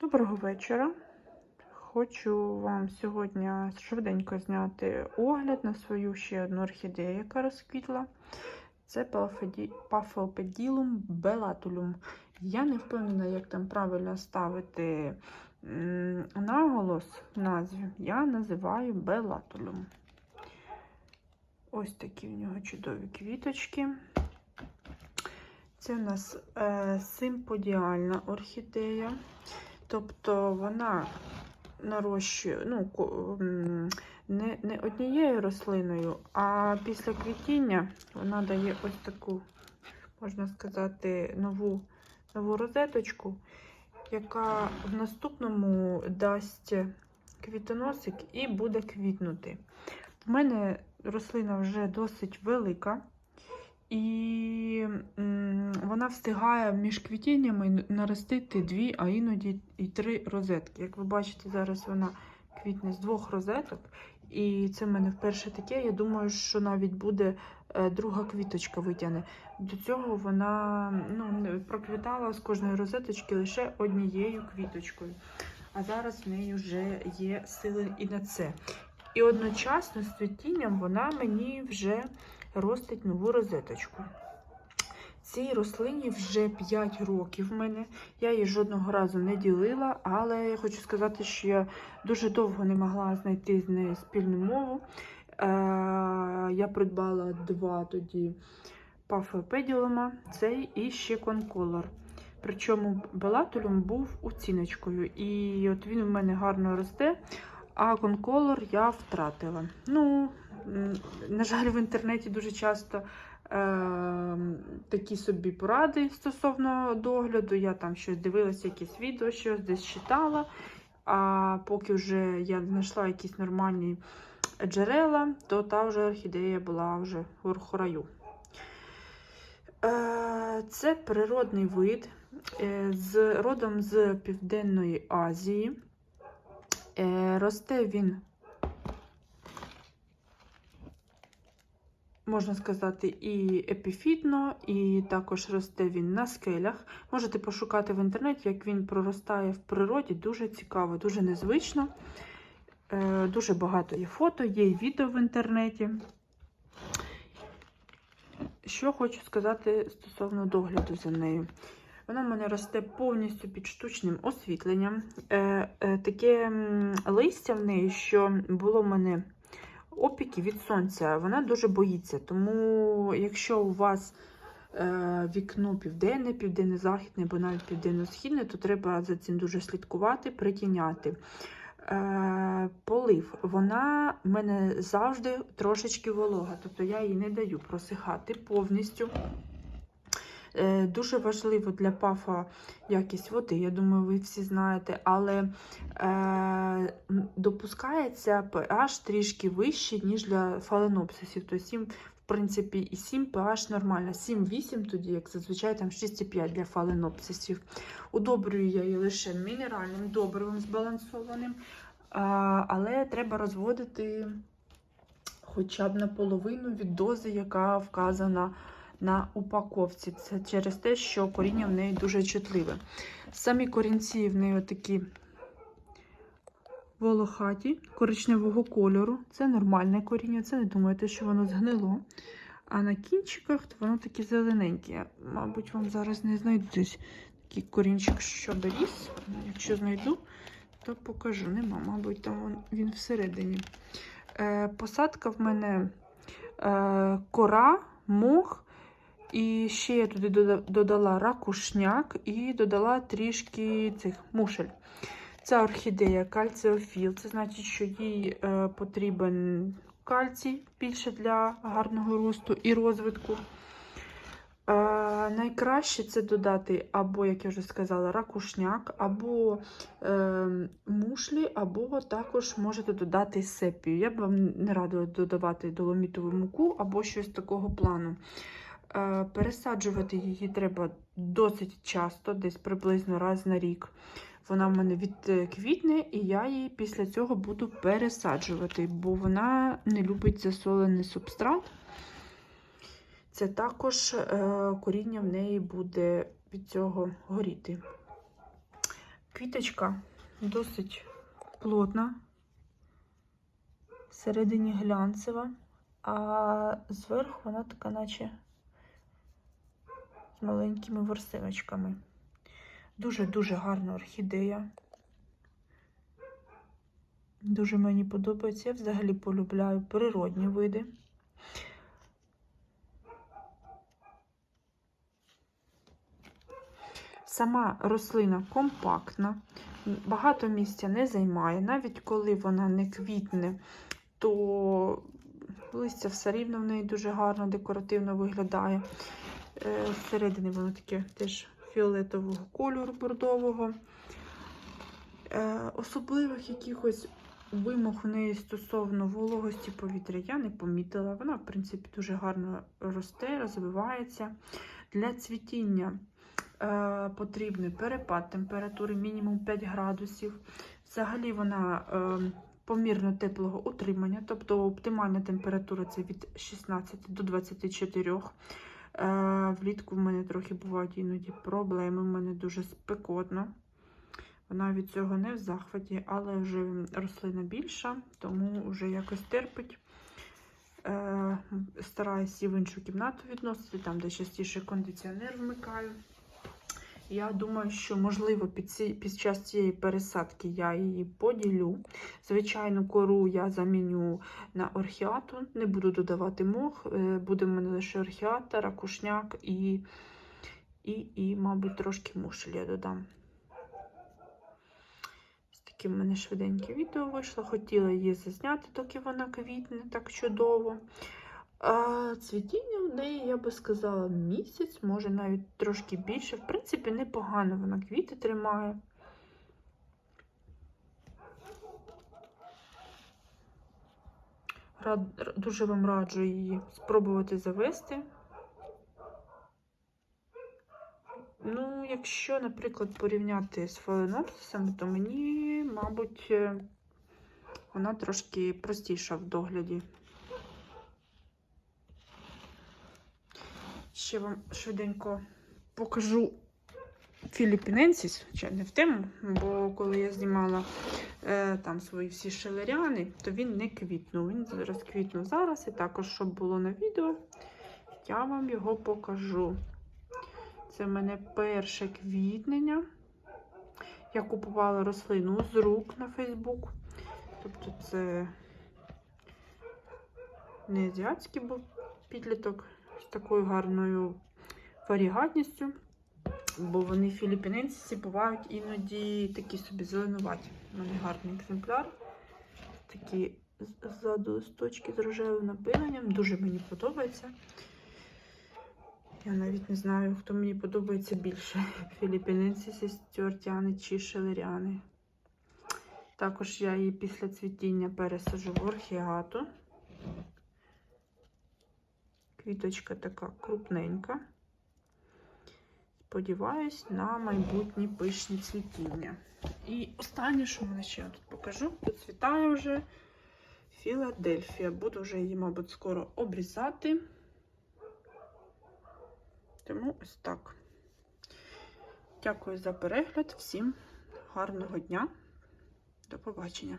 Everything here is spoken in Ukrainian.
Доброго вечора. Хочу вам сьогодні швиденько зняти огляд на свою ще одну орхідею, яка розквітла. Це Пафопеділум белатулюм. Я не впевнена, як там правильно ставити наголос в назві. Я називаю белатулюм. Ось такі в нього чудові квіточки. Це у нас е, симподіальна орхідея. Тобто вона нарощує ну, не, не однією рослиною, а після квітіння вона дає ось таку, можна сказати, нову, нову розеточку, яка в наступному дасть квітоносик і буде квітнути. В мене рослина вже досить велика. І вона встигає між квітіннями наростити дві, а іноді і три розетки. Як ви бачите, зараз вона квітне з двох розеток. І це в мене вперше таке. Я думаю, що навіть буде е, друга квіточка витягне. До цього вона ну, проквітала з кожної розеточки лише однією квіточкою. А зараз в неї вже є сили і на це. І одночасно з цвітінням вона мені вже ростить нову розеточку. Цій рослині вже 5 років в мене. Я її жодного разу не ділила, але я хочу сказати, що я дуже довго не могла знайти з нею спільну мову. Е, я придбала два тоді пафопедіума, цей і ще конколор. Причому балатулюм був оціночкою. І от він у мене гарно росте, а конколор я втратила. Ну, на жаль, в інтернеті дуже часто е, такі собі поради стосовно догляду. Я там щось дивилася, якісь відео, щось десь читала. А поки вже я знайшла якісь нормальні джерела, то та вже орхідея була вже в раю. Е, Це природний вид е, з родом з Південної Азії. Е, Росте він, можна сказати, і епіфітно, і також росте він на скелях. Можете пошукати в інтернеті, як він проростає в природі. Дуже цікаво, дуже незвично. Е, Дуже багато є фото, є і відео в інтернеті. Що хочу сказати стосовно догляду за нею. Вона в мене росте повністю під штучним освітленням. Е, е, таке листя в неї, що було в мене опіки від сонця, вона дуже боїться. Тому, якщо у вас е, вікно південне, південно-західне або навіть південно-східне, то треба за цим дуже слідкувати, притіняти. Полив, вона в мене завжди трошечки волога, тобто я їй не даю просихати повністю. Е, Дуже важливо для пафа якість води, я думаю, ви всі знаєте, але е, допускається pH трішки вищий, ніж для фаленопсисів. Тобто 7, в принципі, і 7 pH нормально. 7-8 тоді, як зазвичай, там 6,5 для фаленопсисів. Удобрюю я її лише мінеральним добривом збалансованим, а, але треба розводити хоча б наполовину від дози, яка вказана на упаковці. Це через те, що коріння в неї дуже чутливе. Самі корінці в неї такі волохаті, коричневого кольору. Це нормальне коріння, це не думайте, що воно згнило. А на кінчиках то воно таке зелененьке. Мабуть, вам зараз не знайду десь такий корінчик, що ріс. Якщо знайду, то покажу. Нема, мабуть, там він всередині. Е, посадка в мене е, кора, мох. І ще я туди додала ракушняк і додала трішки цих мушель. Це орхідея кальціофіл. Це значить, що їй е, потрібен кальцій більше для гарного росту і розвитку. Е, найкраще це додати або, як я вже сказала, ракушняк, або е, мушлі, або також можете додати сепію. Я б вам не радила додавати доломітову муку або щось такого плану. Е, Пересаджувати її треба досить часто, десь приблизно раз на рік. Вона в мене відквітне, і я її після цього буду пересаджувати, бо вона не любить засолений субстрат. Це також е, коріння в неї буде від цього горіти. Квіточка досить плотна, всередині глянцева, а зверху вона така, наче маленькими ворсиночками. Дуже-дуже гарна орхідея. Дуже мені подобається. Я взагалі полюбляю природні види. Сама рослина компактна, багато місця не займає. Навіть коли вона не квітне, то листя все рівно в неї дуже гарно, декоративно виглядає. Е, Зсередини воно таке теж фіолетового кольору бордового. Е, Особливих якихось вимог в неї стосовно вологості повітря я не помітила. Вона, в принципі, дуже гарно росте, розвивається. Для цвітіння е, потрібний перепад температури мінімум 5 градусів. Взагалі вона е, помірно теплого утримання, тобто оптимальна температура це від 16 до 24. Влітку в мене трохи бувають іноді проблеми, в мене дуже спекотно. Вона від цього не в захваті, але вже рослина більша, тому вже якось терпить. Е, стараюсь її в іншу кімнату відносити, там, де частіше кондиціонер вмикаю. Я думаю, що, можливо, під, ці, під час цієї пересадки я її поділю. Звичайну кору я заміню на орхіату, не буду додавати мох, е, буде в мене лише орхіата, ракушняк і, і, і мабуть, трошки мушель я додам. Ось таке в мене швиденьке відео вийшло. Хотіла її зазняти, доки вона квітне так чудово. А цвітіння в неї, я би сказала, місяць, може навіть трошки більше. В принципі, непогано вона квіти тримає. Рад, дуже вам раджу її спробувати завести. Ну, якщо, наприклад, порівняти з фаленопсисами, то мені, мабуть, е, вона трошки простіша в догляді. Ще вам швиденько покажу Філіппіненсіс, хоча не в тему, бо коли я знімала е, там свої всі шелеряни, то він не квітнув. Він розквітнув зараз, і також, щоб було на відео, я вам його покажу. Це в мене перше квітнення. Я купувала рослину з рук на Фейсбук. Тобто це не азіатський був підліток такою гарною варігатністю, бо вони філіппіненці бувають іноді такі собі зеленуваті. У мене гарний екземпляр. Такі ззаду листочки з рожевим напиленням. Дуже мені подобається. Я навіть не знаю, хто мені подобається більше. Філіппіненці, стюартяни чи шелеряни. Також я її після цвітіння пересажу в орхіату. Квіточка така крупненька. Сподіваюсь на майбутні пишні цвітіння. І останнє, що мене ще я тут покажу, процвітає вже Філадельфія. Буду вже її, мабуть, скоро обрізати. Тому ось так. Дякую за перегляд. Всім гарного дня. До побачення.